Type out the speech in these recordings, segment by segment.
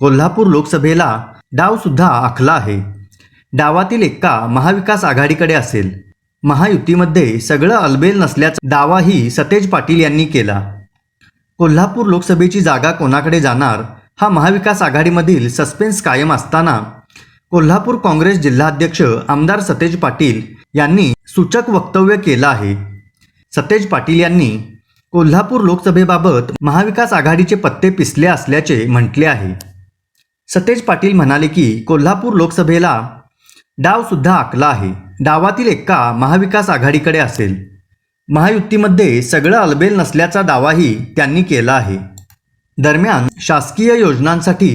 कोल्हापूर लोकसभेला डाव सुद्धा आखला आहे. डावातील एक्का महाविकास आघाडीकडे असेल. महायुतीमध्ये सगळं अलबेल नसल्याचा दावाही सतेज पाटील यांनी केला. कोल्हापूर लोकसभेची जागा कोणाकडे जाणार हा महाविकास आघाडीमधील सस्पेन्स कायम असताना कोल्हापूर काँग्रेस जिल्हाध्यक्ष आमदार सतेज पाटील यांनी सूचक वक्तव्य केलं आहे. सतेज पाटील यांनी कोल्हापूर लोकसभेबाबत महाविकास आघाडीचे पत्ते पिसले असल्याचे म्हटले आहे. सतेज पाटील म्हणाले की कोल्हापूर लोकसभेला डावसुद्धा आखला आहे. डावातील एक्का महाविकास आघाडीकडे असेल. महायुतीमध्ये सगळं अलबेल नसल्याचा दावाही त्यांनी केला आहे. दरम्यान शासकीय योजनांसाठी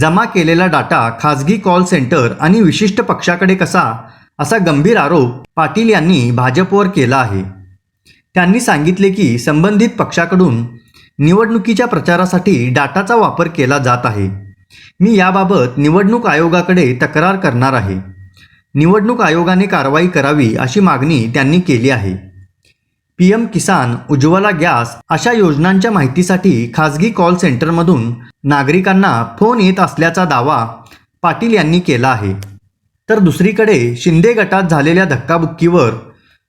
जमा केलेला डाटा खाजगी कॉल सेंटर आणि विशिष्ट पक्षाकडे कसा असा गंभीर आरोप पाटील यांनी भाजपवर केला आहे. त्यांनी सांगितले की संबंधित पक्षाकडून निवडणुकीच्या प्रचारासाठी डाटाचा वापर केला जात आहे. मी याबाबत निवडणूक आयोगाकडे तक्रार करणार आहे. निवडणूक आयोगाने कारवाई करावी अशी मागणी त्यांनी केली आहे. P M Kisan Ujjwala gas अशा योजनांच्या माहितीसाठी खाजगी कॉल सेंटरमधून नागरिकांना फोन येत असल्याचा दावा पाटील यांनी केला आहे. तर दुसरीकडे शिंदे गटात झालेल्या धक्काबुक्कीवर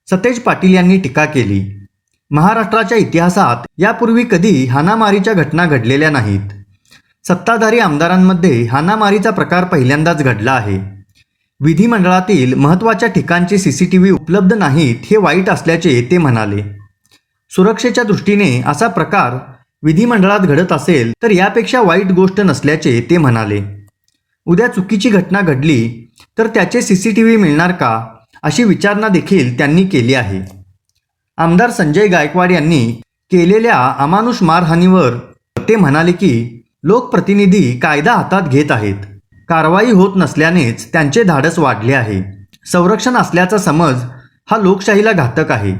सतेज पाटील यांनी टीका केली. महाराष्ट्राच्या इतिहासात यापूर्वी कधी हाणामारीच्या घटना घडलेल्या नाहीत. सत्ताधारी आमदारांमध्ये हाणामारीचा प्रकार पहिल्यांदाच घडला आहे. विधिमंडळातील महत्त्वाच्या ठिकाणचे सी सी टी व्ही उपलब्ध नाहीत हे वाईट असल्याचे ते म्हणाले. सुरक्षेच्या दृष्टीने असा प्रकार विधिमंडळात घडत असेल तर यापेक्षा वाईट गोष्ट नसल्याचे ते म्हणाले. उद्या चुकीची घटना घडली तर त्याचे सी सी टी व्ही मिळणार का? अशी विचारणा देखील त्यांनी केली आहे. आमदार संजय गायकवाड यांनी केलेल्या अमानुष मारहाणीवर ते म्हणाले की लोकप्रतिनिधी कायदा हातात घेत आहेत. कारवाई होत नसल्यानेच त्यांचे धाडस वाढले आहे. संरक्षण असल्याचा समज हा लोकशाहीला घातक आहे.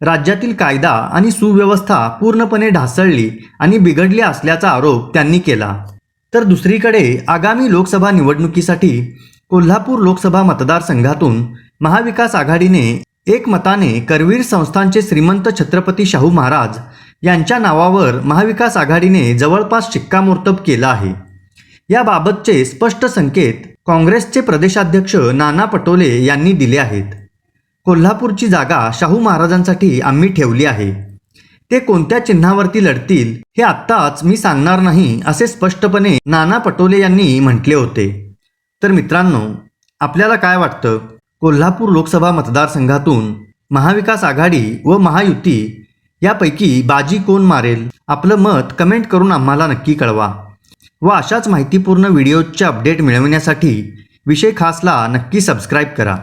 राज्यातील कायदा आणि सुव्यवस्था पूर्णपणे ढासळली आणि बिघडली असल्याचा आरोप त्यांनी केला. तर दुसरीकडे आगामी लोकसभा निवडणुकीसाठी कोल्हापूर लोकसभा मतदारसंघातून महाविकास आघाडीने एकमताने करवीर संस्थांचे श्रीमंत छत्रपती शाहू महाराज यांच्या नावावर महाविकास आघाडीने जवळपास शिक्कामोर्तब केला आहे. याबाबतचे स्पष्ट संकेत काँग्रेसचे प्रदेशाध्यक्ष नाना पटोले यांनी दिले आहेत. कोल्हापूरची जागा शाहू महाराजांसाठी आम्ही ठेवली आहे. ते कोणत्या चिन्हावरती लढतील हे आत्ताच मी सांगणार नाही असे स्पष्टपणे नाना पटोले यांनी म्हटले होते. तर मित्रांनो आपल्याला काय वाटतं? कोल्हापूर लोकसभा मतदारसंघातून महाविकास आघाडी व महायुती यापैकी बाजी कोण मारेल? आपलं मत कमेंट करून आम्हाला नक्की कळवा. व अशाच माहितीपूर्ण व्हिडिओजचे अपडेट मिळवण्यासाठी विषय खासला नक्की सबस्क्राईब करा.